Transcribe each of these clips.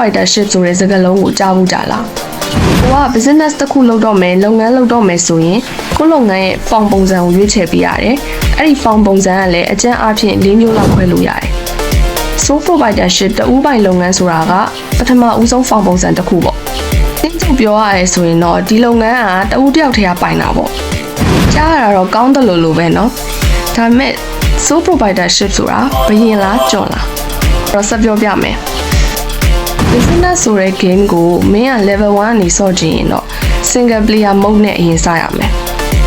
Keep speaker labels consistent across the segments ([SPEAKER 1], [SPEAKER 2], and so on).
[SPEAKER 1] proprietorship ဆိုတဲ့စကားလုံးကိုကြားဘူးကြလား။ကိုက business တစ်ခုလုပ်တော့မယ်လုပ်ငန်းလုပ်တော့မယ်ဆိုရင်ကိုလုပ်ငန်းရဲ့ပေါင်ပုံစံကိုရွေးချယ်ပေးရတယ်။အဲ့ဒီပေါင်ပုံစံကလည်းအကျန်းအဖြစ်၄မျိုးလောက်ခွဲလို့ရတယ်။ sole proprietorship တူးပိုင်လုပ်ငန်းဆိုတာကပထမဦးဆုံးပေါင်ပုံစံတစ်ခုပေါ့။တင်းကျုပ်ပြောရဲဆိုရင်တော့ဒီလုပ်ငန်းကတူးတယောက်တည်းကပိုင်တာပေါ့။ကြားရတာတော့ကောင်းတယ်လို့လို့ပဲနော်။ဒါပေမဲ့ sole proprietorship ဆိုတာဘယင်လားကြွန်လား။တော့ဆက်ပြောပြမယ်။ business ဆိုတဲ့ game ကိုမင်းက level 1ကနေစော့ကြည့်ရင်တော့ single player mode နဲ့အရင်စရမယ်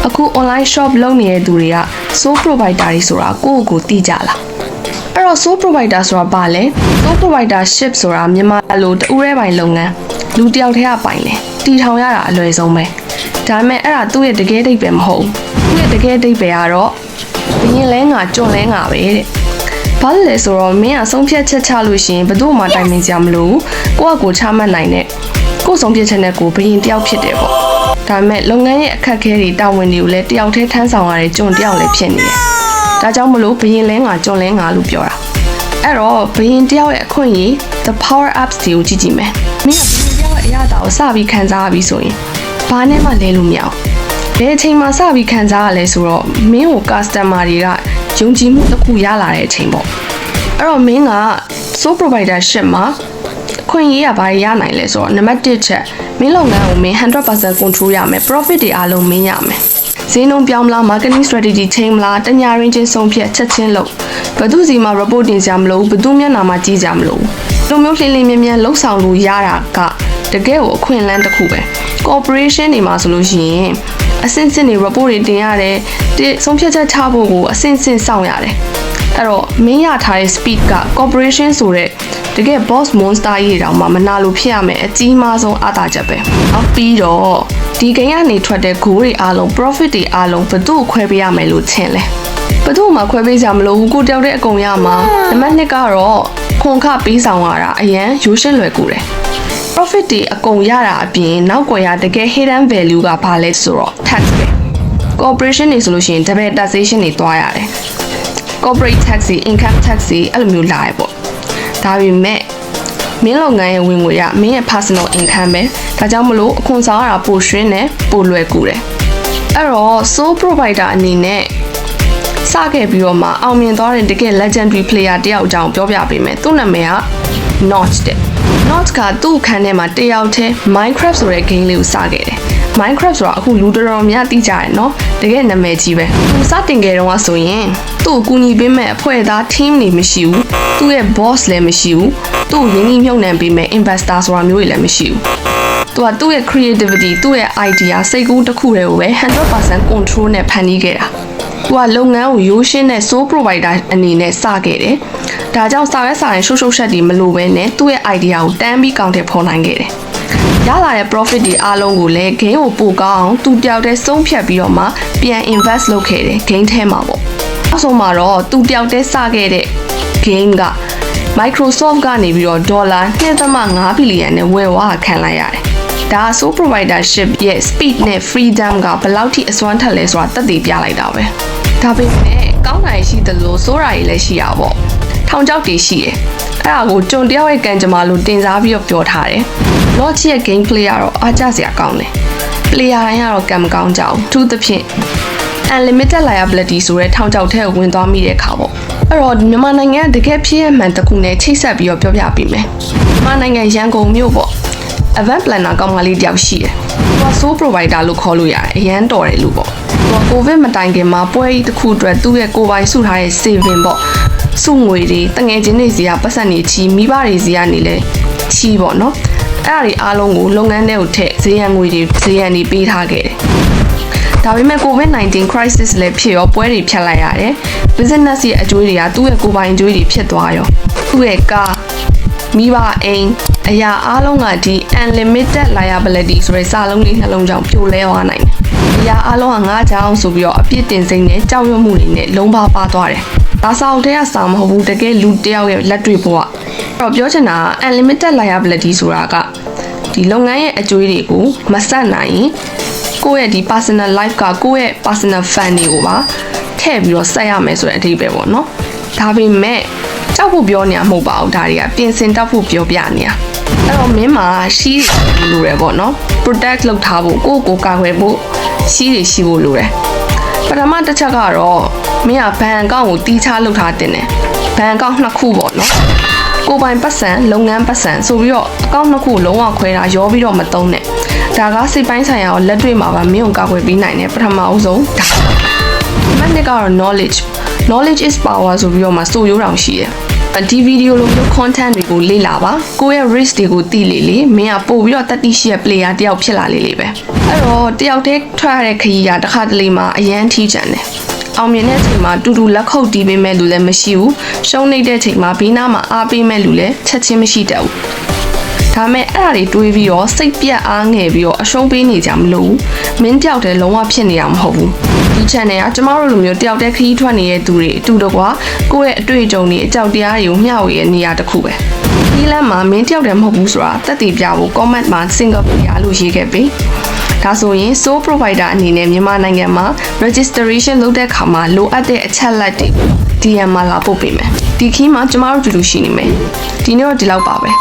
[SPEAKER 1] အခု online shop လုပ်နေတဲ့သူတွေက sole provider တွေဆိုတာကိုယ့်ကိုယ်ကိုသိကြလားအဲ့တော့ sole provider ဆိုတာဘာလဲ sole providership ဆိုတာမြန်မာလိုတဦးရဲပိုင်လုပ်ငန်းလူတစ်ယောက်တည်းကပိုင်တယ်တီထောင်ရတာအလွယ်ဆုံးပဲဒါပေမဲ့အဲ့ဒါသူ့ရဲ့တကယ်အဓိပ္ပာယ်မဟုတ်ဘူးသူ့ရဲ့တကယ်အဓိပ္ပာယ်ကတော့ဘရင်လဲငါကြွလဲငါပဲတဲ့ ဘာလို့လဲဆိုတော့မင်းကဆုံးဖြတ်ချက်ချလို့ရှိရင်ဘယ်သူမှတိုင်ပင်ကြမလို့ကိုယ့်အကိုချမှတ်နိုင်တဲ့ကိုယ့်ဆုံးဖြတ်ချက်နဲ့ကိုယ်ဘရင်တယောက်ဖြစ်တယ်ပေါ့ဒါပေမဲ့လုပ်ငန်းရဲ့အခက်အခဲတွေတာဝန်တွေကိုလည်းတယောက်တည်းထမ်းဆောင်ရတဲ့ကျွန်တယောက်လည်းဖြစ်နေတယ်ဒါကြောင့်မလို့ဘရင်လဲငါကျွန်လဲငါလို့ပြောတာအဲ့တော့ဘရင်တယောက်ရဲ့အခွင့်အရေး the power ups တွေကိုကြည့်ကြည့်မယ်မင်းကဘရင်တယောက်ရဲ့အရာတာကိုစပြီးခံစားရပြီဆိုရင်ဘာနဲ့မှလဲလို့မရအောင်ဘယ်အချိန်မှစပြီးခံစားရလဲဆိုတော့မင်းကို customer တွေက ယုံကြည်မှုတစ်ခုရလာတဲ့အချိန်ပေါ့အဲ့တော့မင်းက sole providership မှာအခွင့်အရေးကဘာတွေရနိုင်လဲဆိုတော့နံပါတ်1ချက်မင်းလုပ်ငန်းကိုမင်း100% control ရမယ် profit တွေအားလုံးမင်းရမယ်ဈေးနှုန်းပြောင်းမလား marketing strategy change မလားတညာရင်းချင်းဆုံးဖြတ်ချက်ချင်းလုပ်ဘယ်သူစီမှာ report တင်ကြမလို့ဘယ်သူမျက်နှာမှာကြည့်ကြမလို့လူမျိုးလှင်းလှင်းမြင်းမြန်းလှုပ်ဆောင်လို့ရတာကတကယ်ကိုအခွင့်အလမ်းတစ်ခုပဲ corporation တွေမှာဆိုလို့ရှိရင် အဆင့်ဆင့်တွေ report တွေတင်ရတယ်တိဆုံးဖြတ်ချက်ချဖို့ကိုအဆင့်ဆင့်စောင့်ရတယ်အဲ့တော့မင်းရထားတဲ့ speed က corporation ဆိုတဲ့တကယ် boss monster ကြီးတောင်မှမနာလို့ဖြစ်ရမယ်အကြီးမားဆုံးအသာချက်ပဲနောက်ပြီးတော့ဒီကိန်းကနေထွက်တဲ့ goal တွေအားလုံး profit တွေအားလုံးဘယ်သူ့ကိုခွဲပေးရမယ်လို့ထင်လဲဘယ်သူ့မှခွဲပေးကြမလို့ဘူးကိုတယောက်တည်းအကုန်ရမှာနံပါတ်2ကတော့ခွန်ခပေးဆောင်ရတာအရန်ရိုးရှင်းလွယ်ကူတယ် profit တွေအကုန်ရတာအပြင်နောက်ကွယ်ရတကယ် hidden value ကဘာလဲဆိုတော့ tax ပဲ corporation တွေဆိုလို့ရှိရင် double taxation တွေတွားရတယ် corporate tax တွေ income tax တွေအဲ့လိုမျိုးလာရပေါ့ဒါပေမဲ့မင်းလုပ်ငန်းရဲ့ဝင်ငွေကမင်းရဲ့ personal income ပဲဒါကြောင့်မလို့အခွန်ဆောင်ရတာပိုရှင်းတယ်ပိုလွယ်ကူတယ်အဲ့တော့ sole provider အနေနဲ့စခဲ့ပြီးတော့မှအောင်မြင်သွားတဲ့တကယ် legendary player တယောက်အကြောင်းပြောပြပေးမယ်သူ့နာမည်က Notch တဲ့ Notch ကသူ့အခန်းထဲမှာတယောက်တည်း Minecraft ဆိုတဲ့ game လေးကိုစခဲ့တယ် Minecraft ဆိုတာအခုလူတော်တော်များသိကြတယ်နော်တကယ်နာမည်ကြီးပဲသူစတင်ခဲ့တော့ဆိုရင်သူ့ကိုကူညီပေးမဲ့အဖွဲ့သား team တွေမရှိဘူးသူ့ရဲ့ boss လည်းမရှိဘူးသူ့ကိုရင်းနှီးမြှုပ်နှံပေးမဲ့ investor ဆိုတာမျိုးတွေလည်းမရှိဘူးသူကသူ့ရဲ့ creativity သူ့ရဲ့ idea စိတ်ကူးတစ်ခုတည်းကိုပဲ100% control နဲ့ဖန်တီးခဲ့တာ သူကလုပ်ငန်းကိုရိုးရှင်းတဲ့ sole provider အနေနဲ့စခဲ့တယ်။ဒါကြောင့်စာရွက်စာတမ်းရှုပ်ရှုပ်ရှက်တွေမလိုဘဲနဲ့သူ့ရဲ့ idea ကိုတန်းပြီးကောင်းတဲ့ဖော်နိုင်ခဲ့တယ်။ရလာတဲ့ profit တွေအားလုံးကိုလည်း gain ကိုပိုကောင်းအောင်သူတယောက်တည်းဆုံးဖြတ်ပြီးတော့မှပြန် invest လုပ်ခဲ့တယ် gain ထဲမှာပေါ့။နောက်ဆုံးမှာတော့သူတယောက်တည်းစခဲ့တဲ့ gain က Microsoft ကနေပြီးတော့ဒေါ်လာ2.5ဘီလီယံနဲ့ဝယ်ဝါခံလိုက်ရတယ်။ဒါ sole providership ရဲ့ speed နဲ့ freedom ကဘယ်လောက်ထိအစွမ်းထက်လဲဆိုတာသက်သေပြလိုက်တာပဲ။ ဒါပေမဲ့ကောင်းတာရှိသလိုစိုးတာတွေလည်းရှိရပါပေါ့။ထောင်ချောက်တွေရှိတယ်။အဲ့ဒါကိုကျွန်တယောက်ရဲ့ကံကြမ္မာလို့တင်စားပြီးတော့ပြောထားတယ်။ Notch ရဲ့ gameplay ကတော့အားကျစရာကောင်းတယ်။ player တိုင်းကတော့ကံမကောင်းကြဘူး။သူသဖြင့် unlimited liability ဆိုတဲ့ထောင်ချောက်ထဲကိုဝင်သွားမိတဲ့အခါပေါ့အဲ့တော့မြန်မာနိုင်ငံကတကယ်ဖြစ်ရမှန်တစ်ခုနဲ့ချိတ်ဆက်ပြီးတော့ပြောပြပေးမယ်မြန်မာနိုင်ငံရန်ကုန်မြို့ပေါ့ event planner ကောင်းမလေးတယောက်ရှိတယ် သူက sole provider လို့ခေါ်လို့ရတယ်အရန်တော်တယ်လို့ပေါ့သူက covid မတိုင်ခင်မှာပွဲကြီးတစ်ခုအတွက်သူ့ရဲ့ကိုယ်ပိုင်စုထားတဲ့ saving ပေါ့စုငွေတွေတငယ်ချင်းတွေစီကပတ်စံနေချီမိဘတွေစီကနေလဲချီပေါ့နော်အဲ့ဒါတွေအားလုံးကိုလုပ်ငန်းထဲကိုထည့်ဈေးရန်ငွေတွေဈေးရန်တွေပေးထားခဲ့တယ်ဒါပေမဲ့ COVID-19 crisis လည်းဖြစ်ရောပွဲတွေဖြတ်လိုက်ရတယ်။ business ရဲ့အကျိုးတွေကသူ့ရဲ့ကိုယ်ပိုင်အကျိုးတွေဖြစ်သွားရော။သူ့ရဲ့ကား မိဘအိမ်အရာအားလုံးကဒီ unlimited liability ဆိုတဲ့စာလုံးလေးနှလုံးကြောင့်ပြိုလဲသွားနိုင်တယ်။အရာအားလုံးကငါးကြောင်ဆိုပြီးတော့အပြစ်တင်စိမ့်နဲ့ကြောက်ရွံ့မှုတွေနဲ့လုံးပါပါသွားတယ်။ဒါစာအုပ်ထဲကစာမဟုတ်ဘူးတကယ်လူတစ်ယောက်ရဲ့လက်တွေ့ဘဝ။အဲ့တော့ပြောချင်တာက unlimited liability ဆိုတာကဒီလုပ်ငန်းရဲ့အကျိုးတွေကိုမဆက်နိုင်ရင်ကိုယ့်ရဲ့ဒီ personal life ကကိုယ့်ရဲ့ personal fan တွေကိုပါထည့်ပြီးတော့ဆက်ရမယ်ဆိုတဲ့အဓိပ္ပာယ်ပေါ့နော်ဒါပေမဲ့ ကြောက်ဖို့ပြောနေရမဟုတ်ပါဘူးဒါတွေကပြင်ဆင်တောက်ဖို့ပြောပြနေတာအဲ့တော့မင်းမှာရှီးတွေလိုတယ်ပေါ့နော် protect လုပ်ထားဖို့ကိုယ့်ကိုယ်ကာကွယ်ဖို့ရှီးတွေရှိဖို့လိုတယ်ပထမတစ်ချက်ကတော့မင်းကဘဏ်အကောင့်ကိုတီးခြားလုပ်ထားတင်တယ်ဘဏ်အကောင့်နှစ်ခုပေါ့နော်ကိုယ်ပိုင်ပတ်စံလုပ်ငန်းပတ်စံဆိုပြီးတော့အကောင့်နှစ်ခုလုံးဝခွဲတာရောပြီးတော့မသုံးနဲ့ဒါကစိတ်ပိုင်းဆိုင်ရာကိုလက်တွေ့မှာပါမင်းကိုကာကွယ်ပေးနိုင်တယ်ပထမအဆုံးဒါဒီမှာတစ်ကတော့ knowledge knowledge is power ဆိုပြီးတော့မှစိုးရိုးတောင်ရှိတယ်ဒီဗီဒီယိုလိုမျိုး content တွေကိုလေ့လာပါကိုယ့်ရဲ့ risk တွေကိုသိလေလေမင်းကပို့ပြီးတော့တတိရှိရဲ့ player တယောက်ဖြစ်လာလေလေပဲအဲ့တော့တယောက်တည်းထွက်ရတဲ့ခရီးကတစ်ခါတလေမှာအရန်ထီးကြံတယ်အောင်မြင်တဲ့ချိန်မှာတူတူလက်ခုပ်တီးပေးမဲ့လူလည်းမရှိဘူးရှုံးနေတဲ့ချိန်မှာဘေးနားမှာအားပေးမဲ့လူလည်းချက်ချင်းမရှိတတ်ဘူး ဒါမဲ့အဲ့ဒါတွေတွေးပြီးတော့စိတ်ပြတ်အားငယ်ပြီးတော့အရှုံးပေးနေကြမလို့ဘူးမင်းတယောက်တည်းလုံးဝဖြစ်နေတာမဟုတ်ဘူးဒီ channel ကကျမတို့လိုမျိုးတယောက်တည်းခရီးထွက်နေတဲ့သူတွေအတူတကွာကိုယ့်ရဲ့အတွေ့အကြုံတွေအကြောက်တရားတွေကိုမျှဝေတဲ့နေရာတစ်ခုပဲဒီလမ်းမှာမင်းတယောက်တည်းမဟုတ်ဘူးဆိုတာတက်တည်ပြဖို့ comment မှာ single player လို့ရေးခဲ့ပြီဒါဆိုရင် sole provider အနေနဲ့မြန်မာနိုင်ငံမှာ registration လုပ်တဲ့အခါမှာလိုအပ်တဲ့အချက်လက်တွေ DM မှာလာပို့ပေးမယ်ဒီခီးမှာကျမတို့တူတူရှိနေမယ်ဒီနေ့တော့ဒီလောက်ပါပဲ